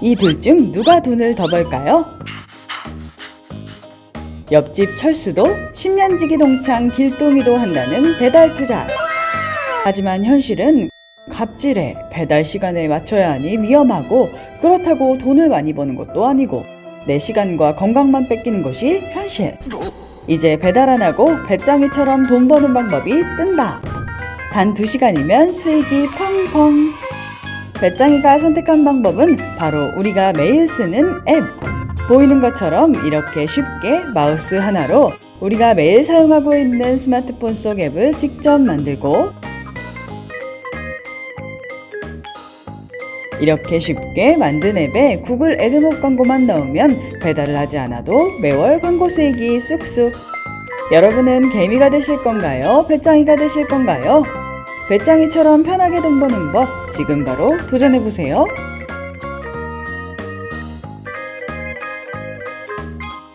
이 둘 중 누가 돈을 더 벌까요? 옆집 철수도 10년지기 동창 길동이도 한다는 배달 투자. 하지만 현실은 갑질에 배달 시간에 맞춰야 하니 위험하고 그렇다고 돈을 많이 버는 것도 아니고 내 시간과 건강만 뺏기는 것이 현실. 이제 배달 안 하고 배짱이처럼 돈 버는 방법이 뜬다. 단 2시간이면 수익이 펑펑. 배짱이가 선택한 방법은 바로 우리가 매일 쓰는 앱. 보이는 것처럼 이렇게 쉽게 마우스 하나로 우리가 매일 사용하고 있는 스마트폰 속 앱을 직접 만들고 이렇게 쉽게 만든 앱에 구글 애드몹 광고만 넣으면 배달을 하지 않아도 매월 광고 수익이 쑥쑥. 여러분은 개미가 되실 건가요? 배짱이가 되실 건가요? 배짱이처럼 편하게 돈 버는 법 지금 바로 도전해 보세요.